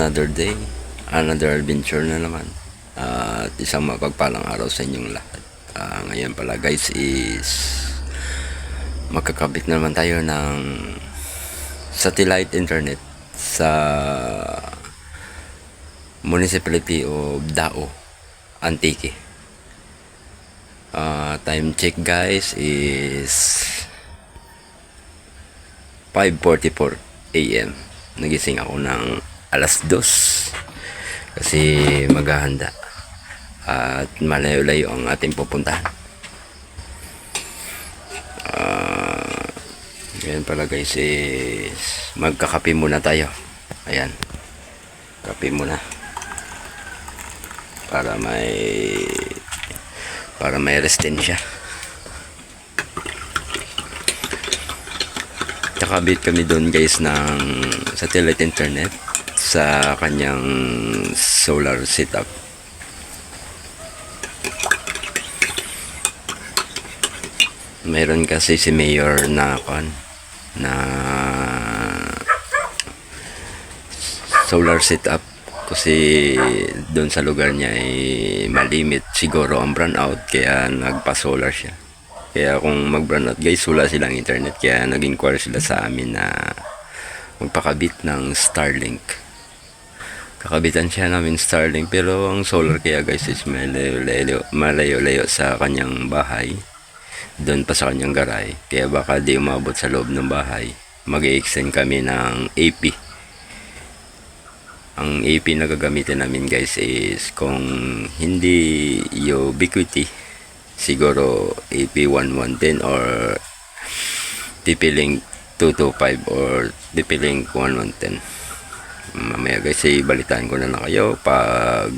another day, another adventure na naman. Ah, at isang mapagpalang araw sa inyong lahat. Ah, ngayon pala guys is magkakabit na naman tayo ng satellite internet sa municipality of Dao, Antique. Ah, time check guys is 5.44 a.m. Nagising ako ng alas 2 kasi maghahanda at malayo-layo ang ating pupuntahan. Ah, ngayon pala guys is magkakape muna tayo. Ayan. Kape muna. Para may para may resistensya. Nakabit kami doon guys ng satellite internet sa kanyang solar setup. Meron kasi si Mayor na kon na solar setup kasi doon sa lugar niya ay malimit siguro ang brownout kaya nagpa-solar siya. Kaya kung mag-brownout guys, wala silang internet kaya nag-inquire sila sa amin na magpakabit ng Starlink. Kakabitan siya namin Starlink pero ang solar kaya guys is malayo-layo, malayo-layo sa kanyang bahay. Doon pa sa kanyang garay. Kaya baka di umabot sa loob ng bahay. mag extend kami ng AP. Ang AP na gagamitin namin guys is kung hindi ubiquity siguro AP 1110 or TP-Link 225 or TP-Link 1110 mamaya guys ay balitaan ko na lang kayo pag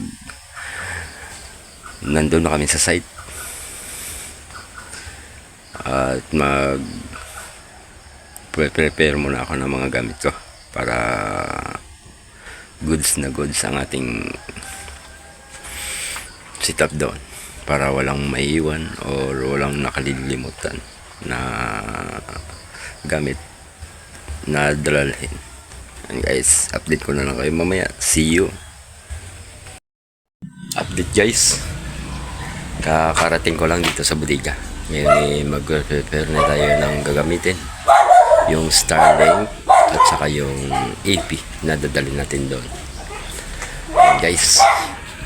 nandun na kami sa site at mag prepare muna ako ng mga gamit ko para goods na goods ang ating setup doon para walang maiiwan or walang nakalilimutan na gamit na dalalhin. And guys, update ko na lang kayo mamaya. See you. Update guys. Kakarating ko lang dito sa bodega. May mag-prepare na tayo ng gagamitin. Yung Starlink at saka yung AP na dadalhin natin doon. And guys,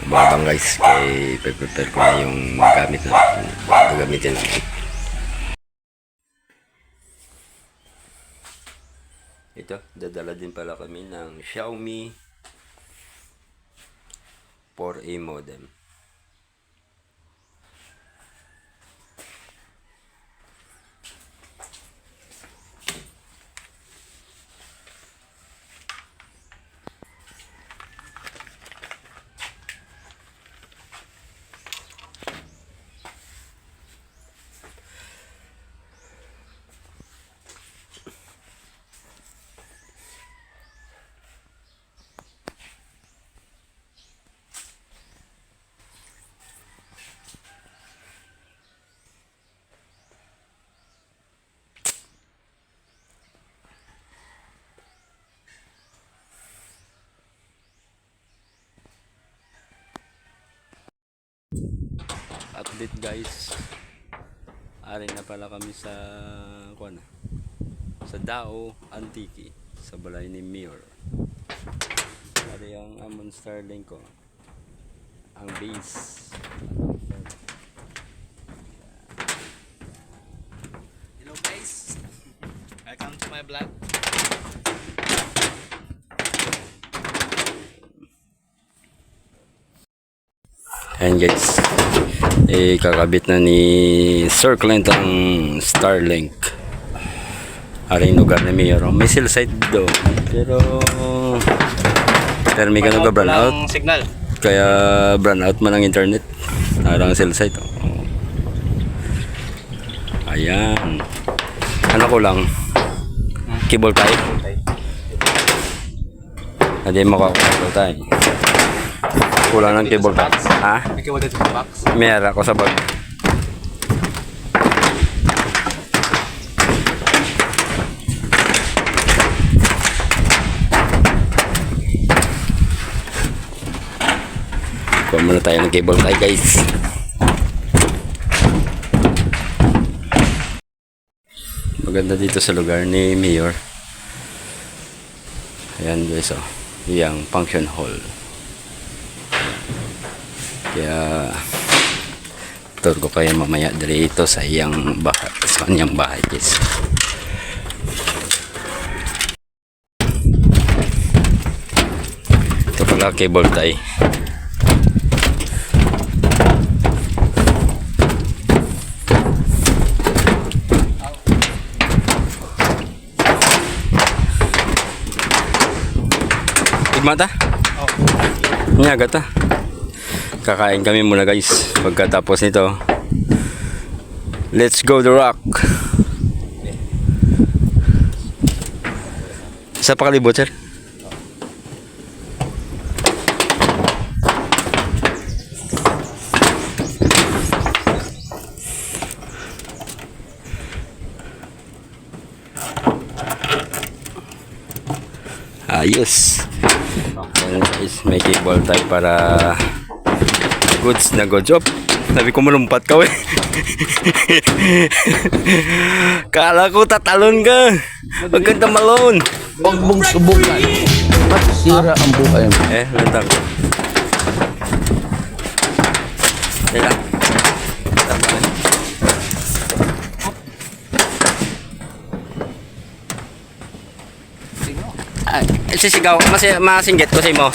Babang guys, kay prepare ko na yung gamit na gagamitin natin. Ito, dadala din pala kami ng Xiaomi 4A modem. Update guys. Ari na pala kami sa kuan sa Dao Antique sa balay ni Mayor. Ari ang Amon Starlink ko. Ang base. Hello guys, welcome to my vlog. Ayan guys. Eh, kakabit na ni Sir Clint ang Starlink. Ari yung lugar ni Mayor. May cell site doon. Pero ganun ka brown out. Walang signal. Kaya brown out man ang internet. Parang cell site. Oh. Ayan. Ano ko lang? Cable tie? Hindi cable tie. Kulang ng cable tie. Ha? May kiwa dito sa box. Meron ako sa bag. Kuha muna tayo ng cable tie guys. Maganda dito sa lugar ni Mayor. Ayan guys oh. Yang function hall. Kaya tour ko kayo mamaya dito sa iyang bahay, sa kanyang bahay guys. Ito pala cable tie. Igmata? Oo. Nyaga ta. Kakain kami muna guys. Pagkatapos nito, let's go the rock. Sa pakalibot, sir? Ayos. Ayan guys, may cable tayo para goods na good job. Sabi ko malumpat ka eh. Kala ko tatalon ka. Huwag kang tamalon. Huwag mong subukan. Masisira ang buhay mo. Eh, lantang. Teka. Sisigaw, mas masinggit ko sa mo.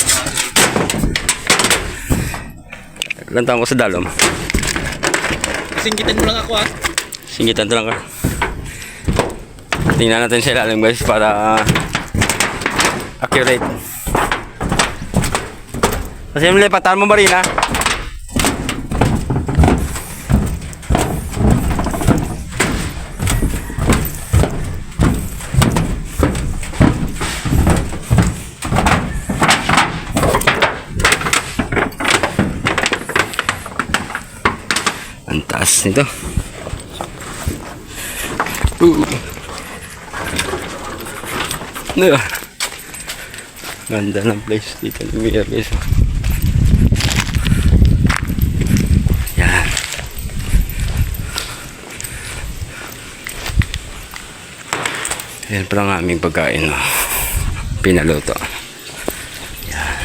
Lantang ko sa dalom. Singkitan mo lang ako ah. Singgitan to lang ka. Tingnan natin sa ilalim guys para ah, accurate. Kasi yung lipatan mo ba rin ha? Taas nito. Uh. No. Ganda ng place dito ni Mia guys. Yan. Yan pala ang aming pagkain. No? Pinaluto. Yan.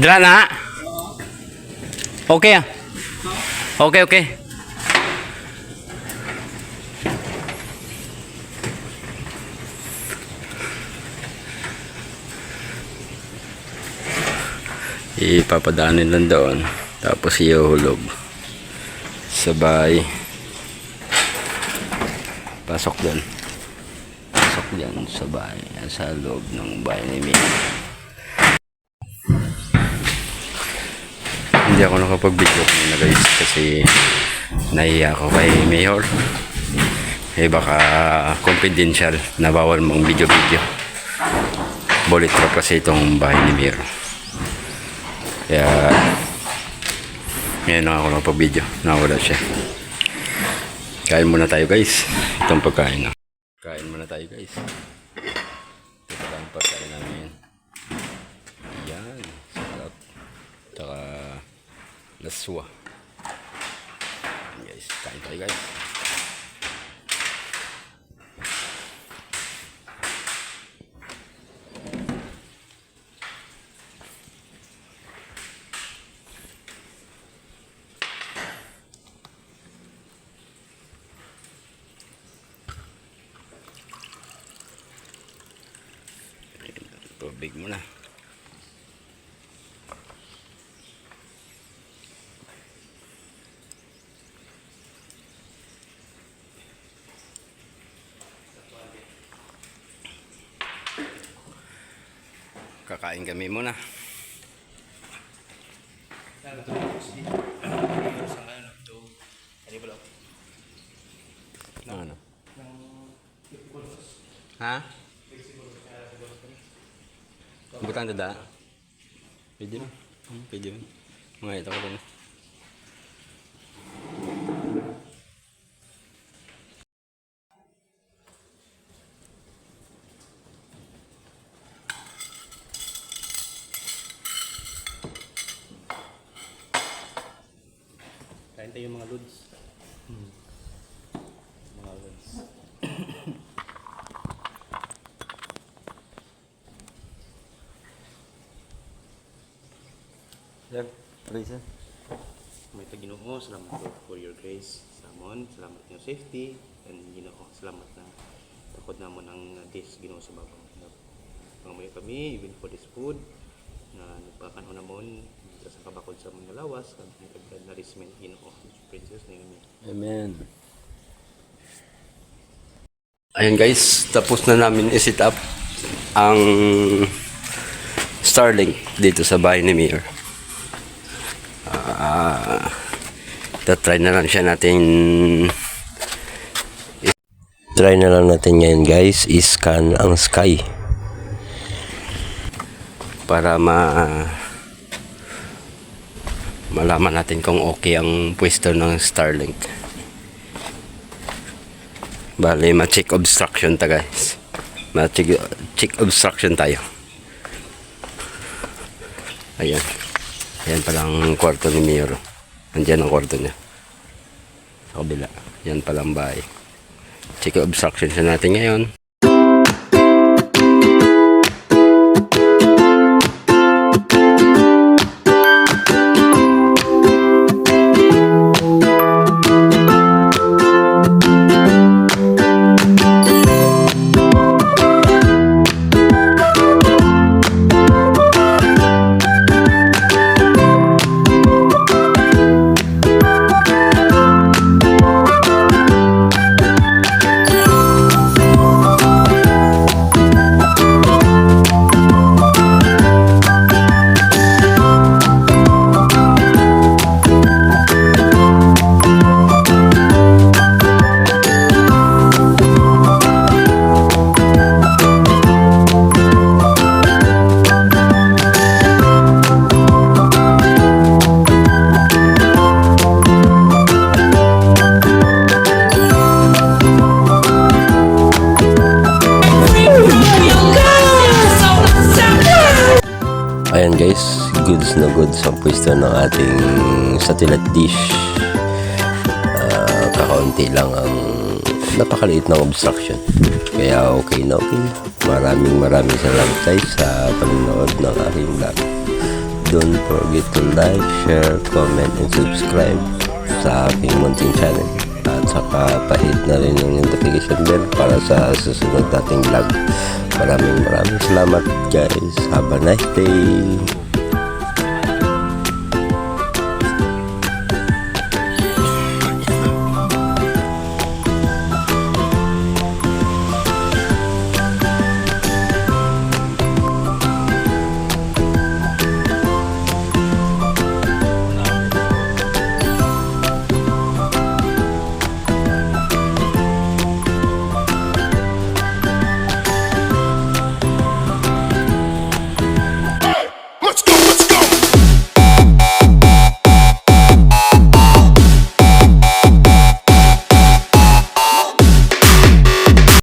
Dala na? Okay ah. Okay, okay. ipapadaanin lang doon tapos iuhulog sabay. Pasok doon pasok dyan sabay. Sa loob ng bahay ni Mia hindi ako nakapag-video kanina guys kasi nahiya ako kay Mayor. Eh baka confidential na bawal mong video-video bullet trap kasi itong bahay ni Mayor. Kaya ngayon lang ako nakapag-video nakawala siya. Kain muna tayo guys. Itong pagkain na. Kain muna tayo guys. Ito pala ang pagkain namin laswa guys kain tayo guys. Tubig muna kakain kami muna ano ha Bukan tidak. Pwede. Hmm, Pwede mo. Mga ito ko rin. tayo mga lods. Hmm. Mga lods. Sir, Risa. May taginoo, salamat Lord for your grace. Samon, salamat ng safety. And ginoo, salamat na takot na mo ng this ginoo sa babaw. Pangamoy kami, even for this food, na nagpakanon na mo sa kabakod sa mga lawas, at nagkagad na rismen ginoo. Princess na yun. Amen. Ayun guys, tapos na namin i-set up ang Starlink dito sa bahay ni Mayor. Try na lang siya natin try na lang natin ngayon guys i-scan ang sky para ma malaman natin kung okay ang pwesto ng Starlink. Bale, ma-check obstruction ta guys. Ma-check check obstruction tayo. Ayan. Ayan palang kwarto ni Miro. Andiyan ang kwarto niya. Sa kabila. Yan palang bahay. Check obstruction siya natin ngayon. Goods na goods ang pwesto ng ating satellite dish. Ah, kakaunti lang ang napakaliit ng obstruction. Kaya okay na okay. Maraming maraming salamat guys sa panonood ng aking vlog. Don't forget to like, share, comment, and subscribe sa aking munting channel. At saka pahit na rin yung notification bell para sa susunod nating vlog. Maraming maraming salamat guys. Have a nice day.